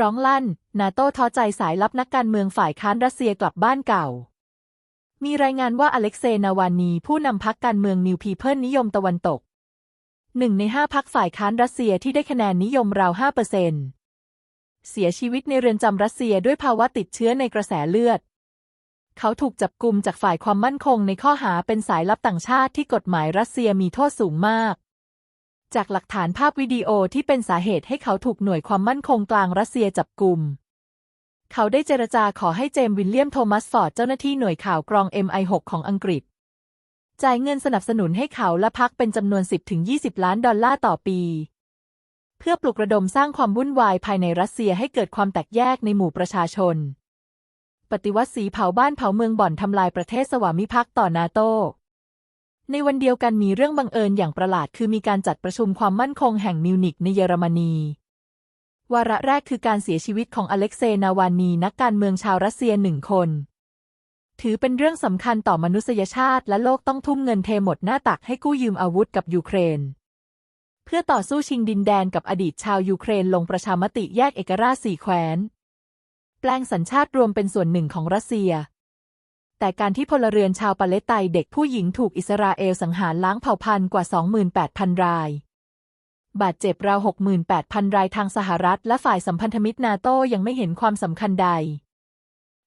ร้องลั่น นาโต้ท้อใจสายลับนักการเมืองฝ่ายค้านรัสเซียกลับบ้านเก่า มีรายงานว่าอเล็กเซย์นาวานีผู้นำพรรคการเมืองนิวพีเพิลนิยมตะวันตกหนึ่งในห้าพรรคฝ่ายค้านรัสเซียที่ได้คะแนนนิยมราวห้าเปอร์เซ็นเสียชีวิตในเรือนจำรัสเซียด้วยภาวะติดเชื้อในกระแสเลือด เขาถูกจับกุมจากฝ่ายความมั่นคงในข้อหาเป็นสายลับต่างชาติที่กฎหมายรัสเซียมีโทษสูงมาก จากหลักฐานภาพวิดีโอที่เป็นสาเหตุให้เขาถูกหน่วยความมั่นคงกลางรัสเซียจับกลุ่ม เขาได้เจรจาขอให้เจมส์วิลเลียมโทมัสฟอร์ดเจ้าหน้าที่หน่วยข่าวกรอง MI6 ของอังกฤษ จ่ายเงินสนับสนุนให้เขาและพักเป็นจำนวน 10-20 ล้านดอลลาร์ต่อปี เพื่อปลุกระดมสร้างความวุ่นวายภายในรัสเซียให้เกิดความแตกแยกในหมู่ประชาชน ปฏิวัติสีเผาบ้านเผาเมืองบ่อนทำลายประเทศสวามิภักดิ์ต่อนาโต ในวันเดียวกันมีเรื่องบังเอิญอย่างประหลาดคือมีการจัดประชุมความมั่นคงแห่งมิวนิกในเยอรมนี วาระแรกคือการเสียชีวิตของอเล็กเซย์นาวานีนักการเมืองชาวรัสเซียหนึ่งคน ถือเป็นเรื่องสำคัญต่อมนุษยชาติและโลกต้องทุ่มเงินเทหมดหน้าตักให้กู้ยืมอาวุธกับยูเครน เพื่อต่อสู้ชิงดินแดนกับอดีตชาวยูเครนลงประชามติแยกเอกราชสี่แคว้น แปลงสัญชาติรวมเป็นส่วนหนึ่งของรัสเซีย แต่การที่พลเรือนชาวปาเลสไตน์เด็กผู้หญิงถูกอิสราเอลสังหารล้างเผ่าพันธุ์กว่า 28,000 ราย บาดเจ็บราว 68,000 รายทางสหรัฐ และฝ่ายสัมพันธมิตรนาโต้ยังไม่เห็นความสำคัญใด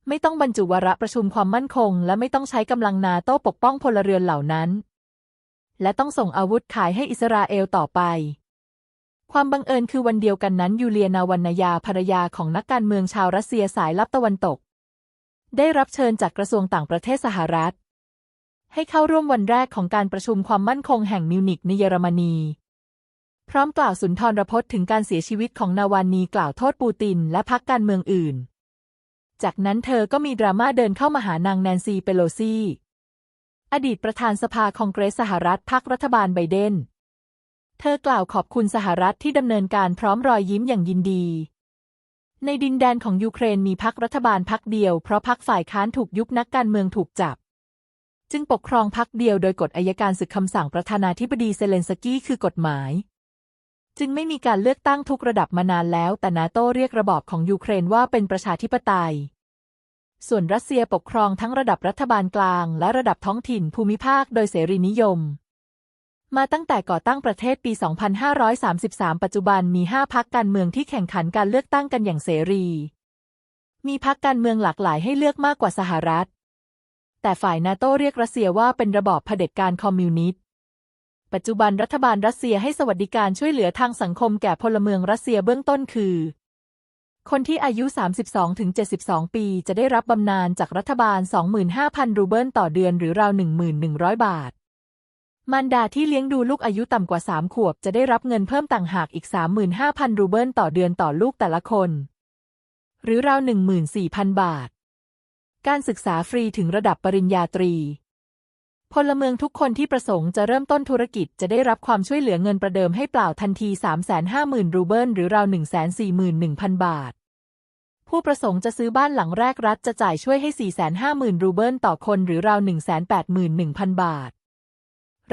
ไม่ต้องบรรจุวาระประชุมความมั่นคง และไม่ต้องใช้กำลังนาโต้ปกป้องพลเรือนเหล่านั้น และต้องส่งอาวุธขายให้อิสราเอลต่อไปความบังเอิญคือวันเดียวกันนั้นยูเลียนาวันนายาภรรยาของนักการเมืองชาวรัสเซียสายลับตะวันตก ได้รับเชิญจากกระทรวงต่างประเทศสหรัฐ ให้เข้าร่วมวันแรกของการประชุมความมั่นคงแห่งมิวนิกในเยอรมนี พร้อมกล่าวสุนทรพจน์ถึงการเสียชีวิตของนาวานีกล่าวโทษปูตินและพรรคการเมืองอื่น จากนั้นเธอก็มีดราม่าเดินเข้ามาหานางแนนซีเปโลซีอดีตประธานสภาคองเกรสสหรัฐพรรครัฐบาลไบเดน เธอกล่าวขอบคุณสหรัฐที่ดำเนินการพร้อมรอยยิ้มอย่างยินดี ในดินแดนของยูเครนมีพรรครัฐบาลพรรคเดียวเพราะพรรคฝ่ายค้านถูกยุบนักการเมืองถูกจับ จึงปกครองพรรคเดียวโดยกฎอายการศึกคำสั่งประธานาธิบดีเซเลนสกี้คือกฎหมาย จึงไม่มีการเลือกตั้งทุกระดับมานานแล้ว แต่นาโต้เรียกระบอบของยูเครนว่าเป็นประชาธิปไตย ส่วนรัสเซียปกครองทั้งระดับรัฐบาลกลาง และระดับท้องถิ่นภูมิภาคโดยเสรีนิยม มาตั้งแต่ก่อตั้งประเทศปี 2533 ปัจจุบันมี 5 พักการเมืองที่แข่งขันการเลือกตั้งกันอย่างเสรี มีพักการเมืองหลากหลายให้เลือกมากกว่าสหรัฐ แต่ฝ่ายนาโต้เรียกรัสเซียว่าเป็นระบอบเผด็จการคอมมิวนิสต์ ปัจจุบันรัฐบาลรัสเซียให้สวัสดิการช่วยเหลือทางสังคมแก่พลเมืองรัสเซียเบื้องต้นคือ คนที่อายุ 32-72 ปีจะได้รับบำนาญจากรัฐบาล 25,000 รูเบิลต่อเดือนหรือราว 1,100 บาท มารดาที่เลี้ยงดูลูกอายุต่ำกว่า 3 ขวบ จะได้รับเงินเพิ่มต่างหากอีก 35,000 รูเบิลต่อเดือนต่อลูกแต่ละคน หรือราว 14,000 บาท การศึกษาฟรีถึงระดับปริญญาตรี พลเมืองทุกคนที่ประสงค์จะเริ่มต้นธุรกิจจะได้รับความช่วยเหลือเงินประเดิมให้เปล่าทันที 350,000 รูเบิลหรือราว 141,000 บาทผู้ประสงค์จะซื้อบ้านหลังแรกรัฐจะจ่ายช่วยให้ 450,000 รูเบิลต่อคนหรือราว 181,000 บาท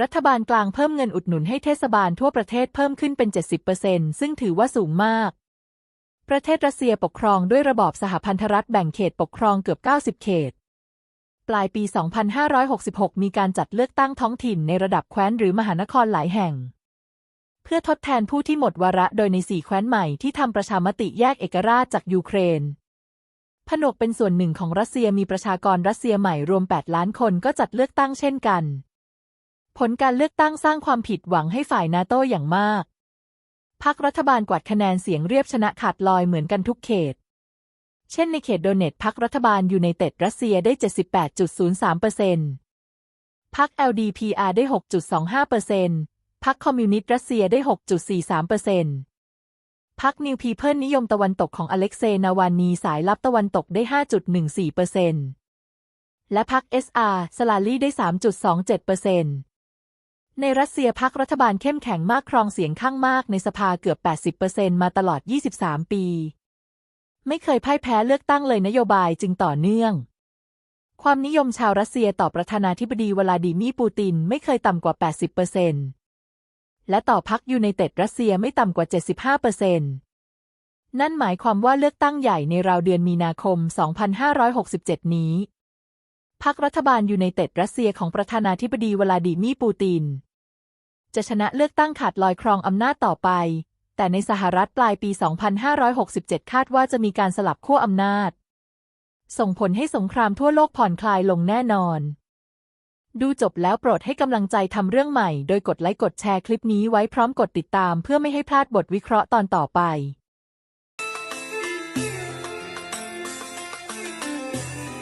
รัฐบาลกลางเพิ่มเงินอุดหนุนให้เทศบาลทั่วประเทศเพิ่มขึ้นเป็น 70%ซึ่งถือว่าสูงมาก ประเทศรัสเซียปกครองด้วยระบอบสหพันธรัฐแบ่งเขตปกครองเกือบ 90 เขต ปลายปี 2566 มีการจัดเลือกตั้งท้องถิ่นในระดับแคว้นหรือมหานครหลายแห่ง เพื่อทดแทนผู้ที่หมดวาระโดยในสี่แคว้นใหม่ที่ทำประชามติแยกเอกราชจากยูเครนผนวกเป็นส่วนหนึ่งของรัสเซียมีประชากรรัสเซียใหม่รวม 8 ล้านคนก็จัดเลือกตั้งเช่นกัน ผลการเลือกตั้งสร้างความผิดหวังให้ฝ่ายนาโต้อย่างมากพรรครัฐบาลกวาดคะแนนเสียงเรียบชนะขาดลอยเหมือนกันทุกเขต เช่นในเขตโดเนตพรรครัฐบาลยูไนเต็ดรัสเซียได้ 78.03เปอร์เซ็นต์พรรค LDPR ได้ 6.25เปอร์เซ็นต์พรรคคอมมิวนิสต์รัสเซียได้ 6.43เปอร์เซ็นต์พรรคนิวพีเพิลนิยมตะวันตกของอเล็กเซย์นาวานีสายลับตะวันตกได้ 5.14เปอร์เซ็นต์และพรรค SR สลาลีได้ 3.27เปอร์เซ็นต์ ในรัสเซียพรรครัฐบาลเข้มแข็งมากครองเสียงข้างมากในสภาเกือบ 80%มาตลอด 23 ปี ไม่เคยพ่ายแพ้เลือกตั้งเลยนโยบายจึงต่อเนื่อง ความนิยมชาวรัสเซียต่อประธานาธิบดีวลาดิมีร์ปูตินไม่เคยต่ำกว่า 80%และต่อพรรคยูไนเต็ดรัสเซียไม่ต่ำกว่า 75%นั่นหมายความว่าเลือกตั้งใหญ่ในราวเดือนมีนาคม 2567 นี้พรรครัฐบาลยูไนเต็ดรัสเซียของประธานาธิบดีวลาดิมีร์ปูติน จะชนะเลือกตั้งขาดลอยครองอำนาจต่อไป แต่ในสหรัฐปลายปี 2567 คาดว่าจะมีการสลับขั้วอำนาจ ส่งผลให้สงครามทั่วโลกผ่อนคลายลงแน่นอน ดูจบแล้วโปรดให้กำลังใจทำเรื่องใหม่ โดยกดไลค์กดแชร์คลิปนี้ไว้พร้อมกดติดตาม เพื่อไม่ให้พลาดบทวิเคราะห์ตอนต่อไป